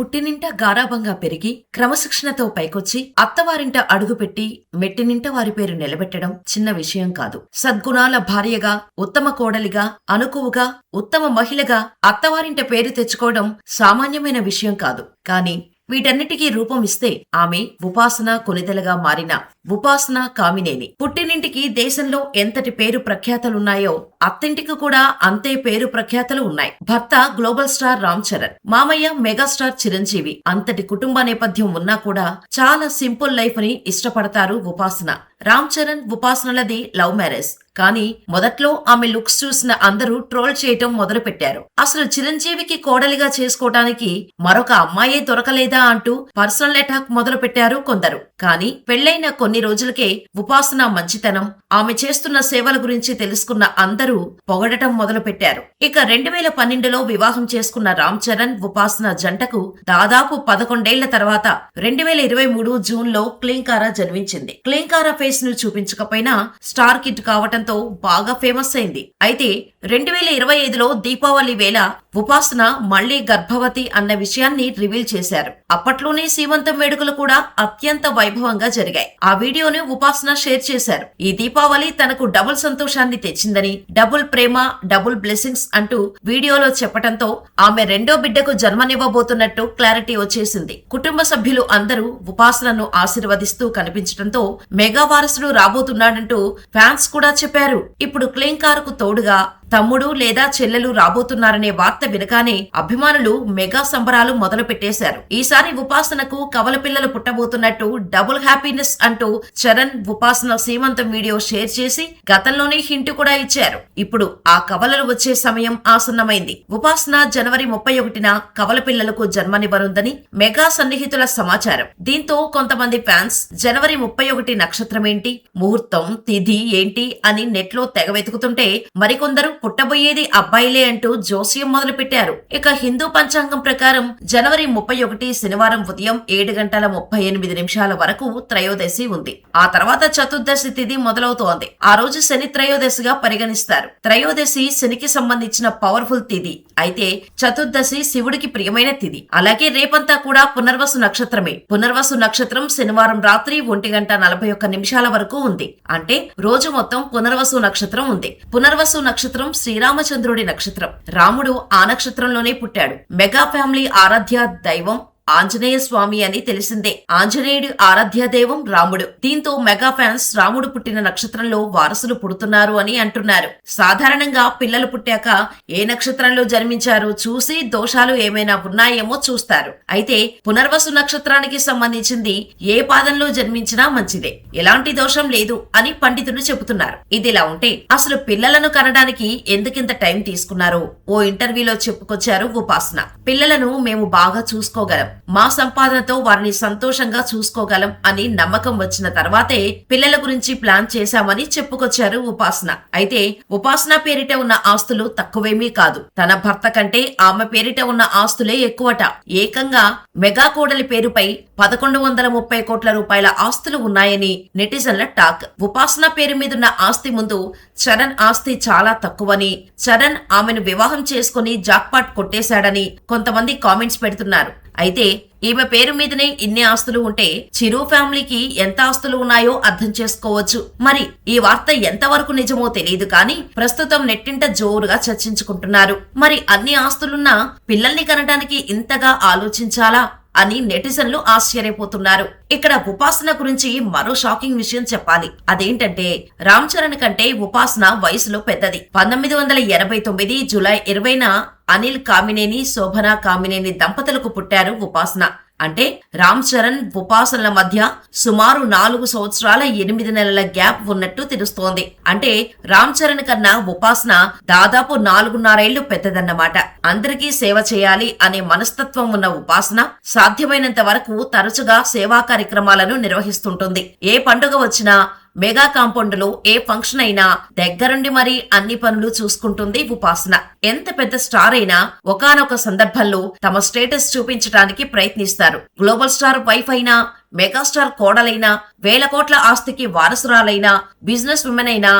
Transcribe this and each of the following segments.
పుట్టినింట గారాభంగా పెరిగి క్రమశిక్షణతో పైకొచ్చి అత్తవారింట అడుగుపెట్టి మెట్టినింట వారి పేరు నిలబెట్టడం చిన్న విషయం కాదు. సద్గుణాల భార్యగా ఉత్తమ కోడలిగా అనుకువగా ఉత్తమ మహిళగా అత్తవారింట పేరు తెచ్చుకోవడం సామాన్యమైన విషయం కాదు. కానీ వీటన్నిటికీ రూపం ఇస్తే ఆమె ఉపాసన కొనిదెలగా మారిన ఉపాసన కామినేని. పుట్టినింటికి దేశంలో ఎంతటి పేరు ప్రఖ్యాతలున్నాయో అత్తింటికి కూడా అంతే పేరు ప్రఖ్యాతలు ఉన్నాయి. భర్త గ్లోబల్ స్టార్ రామ్ చరణ్ మామయ్య మెగాస్టార్ చిరంజీవి అంతటి కుటుంబ నేపథ్యం ఉన్నా కూడా చాలా సింపుల్ లైఫ్ అని ఇష్టపడతారు ఉపాసన. రామ్ చరణ్ ఉపాసనలది లవ్ మ్యారేజ్. కానీ మొదట్లో ఆమె లుక్స్ చూసిన అందరూ ట్రోల్ చేయటం మొదలు పెట్టారు అసలు చిరంజీవికి కోడలిగా చేసుకోవటానికి మరొక అమ్మాయే దొరకలేదా అంటూ పర్సనల్ అటాక్ మొదలు పెట్టారు కొందరు. కానీ పెళ్ళైన కొన్ని రోజులకే ఉపాసన మంచితనం ఆమె చేస్తున్న సేవల గురించి తెలుసుకున్న అందరూ పొగడటం మొదలుపెట్టారు. ఇక రెండు వేల పన్నెండులో వివాహం చేసుకున్న రామ్ చరణ్ ఉపాసన జంటకు దాదాపు పదకొండేళ్ళ తర్వాత రెండు వేల ఇరవై మూడు జూన్లో క్లీంకారా జన్మించింది. క్లీంకారా ఫేస్ను చూపించకపోయినా స్టార్ కిట్ కావటంతో బాగా ఫేమస్ అయింది. అయితే రెండు వేల ఇరవై ఐదులో దీపావళి వేళ ఉపాసన మళ్ళీ గర్భవతి అన్న విషయాన్ని రివీల్ చేశారు. అప్పట్లోనే సీమంతం వేడుకలు కూడా అత్యంత వైభవంగా జరిగాయి. ఆ వీడియోను ఉపాసన షేర్ చేశారు. ఈ దీపావళి తనకు డబుల్ సంతోషాన్ని తెచ్చిందని డబుల్ ప్రేమ డబుల్ బ్లెస్సింగ్స్ అంటూ వీడియోలో చెప్పడంతో ఆమె రెండో బిడ్డకు జన్మనివ్వబోతున్నట్టు క్లారిటీ వచ్చేసింది. కుటుంబ సభ్యులు అందరూ ఉపాసనను ఆశీర్వదిస్తూ కనిపించడంతో మెగా వారసుడు రాబోతున్నాడంటూ ఫ్యాన్స్ కూడా చెప్పారు. ఇప్పుడు క్లేంకారుకు తోడుగా తమ్ముడు లేదా చెల్లెలు రాబోతున్నారనే వార్త వినగానే అభిమానులు మెగా సంబరాలు మొదలు పెట్టేశారు ఈసారి ఉపాసనకు కవల పిల్లలు పుట్టబోతున్నట్టు డబుల్ హ్యాపీనెస్ అంటూ చరణ్ ఉపాసన సీమంతం వీడియో షేర్ చేసి గతంలోనే హింట్ కూడా ఇచ్చారు. ఇప్పుడు ఆ కవలలు వచ్చే సమయం ఆసన్నమైంది. ఉపాసన జనవరి ముప్పై ఒకటిన కవల పిల్లలకు జన్మనివ్వనుందని మెగా సన్నిహితుల సమాచారం. దీంతో కొంతమంది ఫ్యాన్స్ జనవరి ముప్పై ఒకటి నక్షత్రం ఏంటి ముహూర్తం తిథి ఏంటి అని నెట్లో తెగ వెతుకుతుంటే మరికొందరు పుట్టబోయేది అబ్బాయిలే అంటూ జోస్యం మొదలు పెట్టారు ఇక హిందూ పంచాంగం ప్రకారం జనవరి ముప్పై ఒకటి శనివారం ఉదయం ఏడు గంటల ముప్పై ఎనిమిది నిమిషాల వరకు త్రయోదశి ఉంది. ఆ తర్వాత చతుర్దశి తిథి మొదలవుతోంది. ఆ రోజు శని త్రయోదశిగా పరిగణిస్తారు. త్రయోదశి శనికి సంబంధించిన పవర్ఫుల్ తిథి. అయితే చతుర్దశి శివుడికి ప్రియమైన తిథి. అలాగే రేపంతా కూడా పునర్వసు నక్షత్రమే. పునర్వసు నక్షత్రం శనివారం రాత్రి ఒంటి గంట నలభై ఒక్క నిమిషాల వరకు ఉంది. అంటే రోజు మొత్తం పునర్వసు నక్షత్రం ఉంది. పునర్వసు నక్షత్రం శ్రీరామచంద్రుడి నక్షత్రం. రాముడు ఆ నక్షత్రంలోనే పుట్టాడు. మెగా ఫ్యామిలీ ఆరాధ్య దైవం ఆంజనేయ స్వామి అని తెలిసిందే. ఆంజనేయుడి ఆరాధ్యదైవం రాముడు. దీంతో మెగా ఫ్యాన్స్ రాముడు పుట్టిన నక్షత్రంలో వారసులు పుడుతున్నారు అని అంటున్నారు. సాధారణంగా పిల్లలు పుట్టాక ఏ నక్షత్రంలో జన్మించారు చూసి దోషాలు ఏమైనా ఉన్నాయేమో చూస్తారు. అయితే పునర్వసు నక్షత్రానికి సంబంధించింది ఏ పాదంలో జన్మించినా మంచిదే. ఎలాంటి దోషం లేదు అని పండితులు చెబుతున్నారు. ఇదిలా ఉంటే అసలు పిల్లలను కనడానికి ఎందుకింత టైం తీసుకున్నారో ఓ ఇంటర్వ్యూలో చెప్పుకొచ్చారు ఉపాసన. పిల్లలను మేము బాగా చూసుకోగలం. మా సంపాదనతో వారిని సంతోషంగా చూసుకోగలం అని నమ్మకం వచ్చిన తర్వాతే పిల్లల గురించి ప్లాన్ చేశామని చెప్పుకొచ్చారు ఉపాసన. అయితే ఉపాసన పేరిట ఉన్న ఆస్తులు తక్కువేమీ కాదు. తన భర్త కంటే ఆమె పేరిట ఉన్న ఆస్తులే ఎక్కువట. ఏకంగా మెగా కోడలి పేరుపై పదకొండు వందల ముప్పై కోట్ల రూపాయల ఆస్తులు ఉన్నాయని నెటిజన్ల టాక్. ఉపాసన పేరు మీదున్న ఆస్తి ముందు చరణ్ ఆస్తి చాలా తక్కువని చరణ్ ఆమెను వివాహం చేసుకుని జాక్పాట్ కొట్టేశాడని కొంతమంది కామెంట్స్ పెడుతున్నారు. అయితే ఈమె పేరు మీదనే ఇన్ని ఆస్తులు ఉంటే చిరు ఫ్యామిలీకి ఎంత ఆస్తులు ఉన్నాయో అర్థం చేసుకోవచ్చు. మరి ఈ వార్త ఎంతవరకు నిజమో తెలియదు కానీ ప్రస్తుతం నెట్టింట జోరుగా చర్చించుకుంటున్నారు. మరి అన్ని ఆస్తులున్నా పిల్లల్ని కనడానికి ఇంతగా ఆలోచించాలా? అని నెటిజన్లు ఆశ్చర్యపోతున్నారు. ఇక్కడ ఉపాసన గురించి మరో షాకింగ్ విషయం చెప్పాలి. అదేంటంటే రామ్ చరణ్ కంటే ఉపాసన వయసులో పెద్దది. పంతొమ్మిది వందల ఎనభై తొమ్మిది జూలై ఇరవైన అనిల్ కామినేని శోభన కామినేని దంపతులకు పుట్టారు ఉపాసన. అంటే రామ్ చరణ్ ఉపాసనల మధ్య సుమారు నాలుగు సంవత్సరాల ఎనిమిది నెలల గ్యాప్ ఉన్నట్టు తెలుస్తోంది. అంటే రామ్ చరణ్ కన్నా ఉపాసన దాదాపు నాలుగున్నరేళ్ళు పెద్దదన్నమాట. అందరికీ సేవ చేయాలి అనే మనస్తత్వం ఉన్న ఉపాసన సాధ్యమైనంత వరకు తరచుగా సేవా కార్యక్రమాలను నిర్వహిస్తుంటుంది. ఏ పండుగ వచ్చినా మెగా కాంపౌండ్లో ఏ ఫంక్షన్ అయినా దగ్గరుండి మరీ అన్ని పనులు చూసుకుంటుంది ఉపాసన. ఎంత పెద్ద స్టార్ అయినా ఒకానొక సందర్భంలో తమ స్టేటస్ చూపించడానికి ప్రయత్నిస్తారు. గ్లోబల్ స్టార్ వైఫ్ అయినా మెగాస్టార్ కోడలైనా వేల కోట్ల ఆస్తికి వారసురాలైనా బిజినెస్ ఉమెన్ అయినా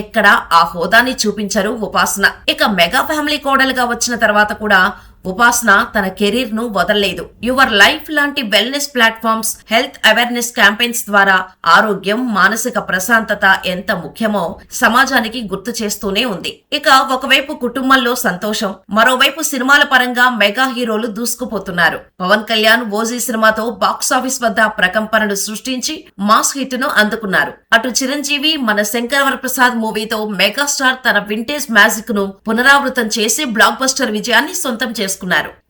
ఎక్కడా ఆ హోదాని చూపించరు ఉపాసన. ఇక మెగా ఫ్యామిలీ కోడలుగా వచ్చిన తర్వాత కూడా ఉపాసన తన కెరీర్ను వదలలేదు. యువర్ లైఫ్ లాంటి wellness platforms health awareness campaigns ద్వారా ఆరోగ్యం మానసిక ప్రశాంతత ఎంత ముఖ్యమో సమాజానికి గుర్తు చేస్తూనే ఉంది. ఇక ఒకవైపు కుటుంబంలో సంతోషం మరోవైపు సినిమాల పరంగా మెగా హీరోలు దూసుకుపోతున్నారు. పవన్ కళ్యాణ్ ఓజీ సినిమాతో బాక్సాఫీస్ వద్ద ప్రకంపనలు సృష్టించి మాస్ హిట్ను అందుకున్నారు. అటు చిరంజీవి మన శంకరవర ప్రసాద్ మూవీతో మెగాస్టార్ తన వింటేజ్ మ్యాజిక్ను పునరావృతం చేసి బ్లాక్ బస్టర్ విజయాన్ని సొంతం చేసుకున్నారు.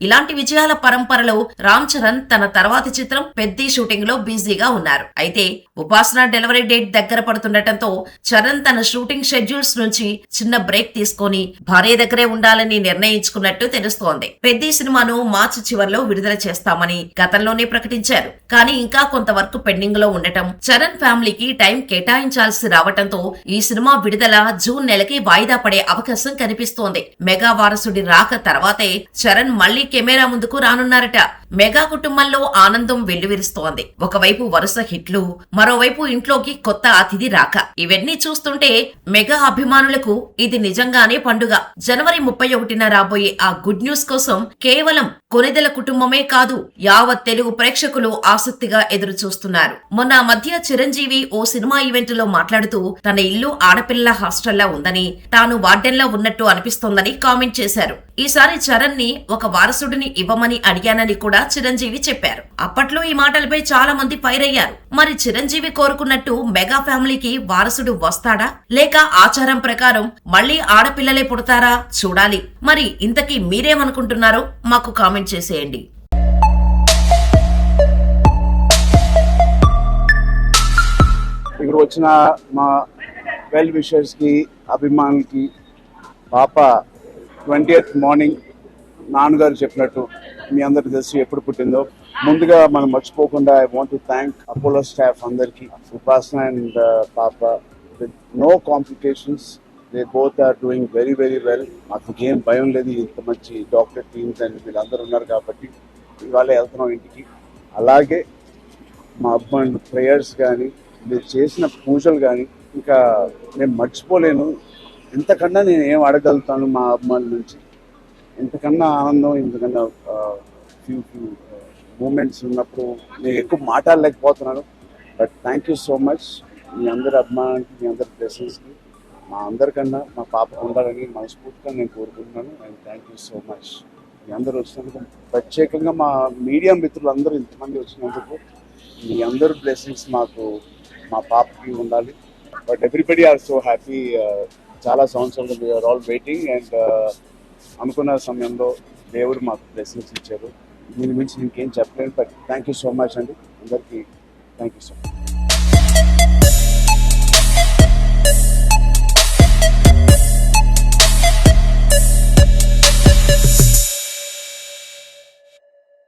ఇలాంటి విజయాల పరంపరలో రామ్ చరణ్ తన తర్వాతి చిత్రం పెద్ది షూటింగ్లో బిజీగా ఉన్నారు. అయితే ఉపాసన డెలివరీ డేట్ దగ్గర పడుతుండటంతో చరణ్ తన షూటింగ్ షెడ్యూల్స్ నుంచి చిన్న బ్రేక్ తీసుకొని భార్య దగ్గరే ఉండాలని నిర్ణయించుకున్నట్టు తెలుస్తోంది. పెద్ది సినిమాను మార్చి చివరిలో విడుదల చేస్తామని గతంలోనే ప్రకటించారు. కానీ ఇంకా కొంత వర్క్ పెండింగ్లో ఉండటం చరణ్ ఫ్యామిలీకి టైం కేటాయించాల్సి రావటంతో ఈ సినిమా విడుదల జూన్ నెలకి వాయిదా పడే అవకాశం కనిపిస్తోంది. మెగా వారసుడి రాక తర్వాతే చరణ్ మళ్ళీ కెమెరా ముందుకు రానున్నారట. మెగా కుటుంబంలో ఆనందం వెల్లువిరుస్తోంది. ఒకవైపు వరుస హిట్లు మరోవైపు ఇంట్లోకి కొత్త అతిథి రాక. ఇవన్నీ చూస్తుంటే మెగా అభిమానులకు ఇది నిజంగానే పండుగ. జనవరి ముప్పై ఒకటిన రాబోయే ఆ గుడ్ న్యూస్ కోసం కేవలం కొనిదెల కుటుంబమే కాదు యావత్ తెలుగు ప్రేక్షకులు ఆసక్తిగా ఎదురు చూస్తున్నారు మొన్న మధ్య చిరంజీవి ఓ సినిమా ఈవెంట్లో మాట్లాడుతూ తన ఇల్లు ఆడపిల్ల హాస్టల్లా ఉందని తాను వార్డెన్లా ఉన్నట్టు అనిపిస్తోందని కామెంట్ చేశారు. ఈసారి చరణ్ని ఒక వారసుడిని ఇవ్వమని అడిగానని కూడా చిరంజీవి చెప్పారు. అప్పట్లో ఈ మాటలపై చాలా మంది ఫైర్ అయ్యారు మరి చిరంజీవి కోరుకున్నట్టు మెగా ఫ్యామిలీకి వారసుడు వస్తాడా? లేక ఆచారం ప్రకారం మళ్ళీ ఆడపిల్లలే పుడతారా? చూడాలి. మరి ఇంతకీ మీరేమనుకుంటున్నారో మాకు కామెంట్ చేసేయండి. ఇక్కడ వచ్చిన మా వెల్ విషర్స్కి అభిమానులకి పాప ట్వంటీ మార్నింగ్ నాన్నగారు చెప్పినట్టు మీ అందరికి తెలుసు ఎప్పుడు పుట్టిందో. ముందుగా మనం మర్చిపోకుండా I want to thank Apollo staff అందరికి ఉపాసన అండ్ పాప with no complications they both are doing very very well మాకు ఏం భయం లేదు ఇంత మంచి డాక్టర్ టీమ్స్ అండ్ వీళ్ళందరూ ఉన్నారు కాబట్టి ఇవాళ వెళ్తున్నాం ఇంటికి. అలాగే మా అబ్బాయి ప్రేయర్స్ కానీ మీరు చేసిన పూజలు కానీ ఇంకా నేను మర్చిపోలేను. ఇంతకన్నా నేను ఏం అడగలుగుతాను మా అమ్మాయిల నుంచి? ఇంతకన్నా ఆనందం ఇంతకన్నా ఫ్యూ ఫ్యూ మూమెంట్స్ ఉన్నప్పుడు నేను ఎక్కువ మాట్లాడలేకపోతున్నాను. But thank you so much మీ అందరి అభిమానానికి మీ అందరి బ్లెస్సింగ్స్కి మా అందరికన్నా మా పాప ఉండాలని మనస్ఫూర్తిగా నేను కోరుకుంటున్నాను. And thank you so much మీ అందరూ వచ్చినందుకు ప్రత్యేకంగా మా మీడియా మిత్రులు అందరూ ఇంతమంది వచ్చినందుకు మీ అందరు బ్లెస్సింగ్స్ మాకు మా పాపకి ఉండాలి. But everybody are so happy చాలా సంవత్సరాలు వీఆర్ ఆల్ వెయిటింగ్ అండ్ అనుకున్న సమయంలో దేవుడు మాకు బ్లెస్సింగ్స్ ఇచ్చారు. దీని గురించి ఇంకేం చెప్పలేను but thank you so much అండి. అందరికీ థ్యాంక్ యూ సో మచ్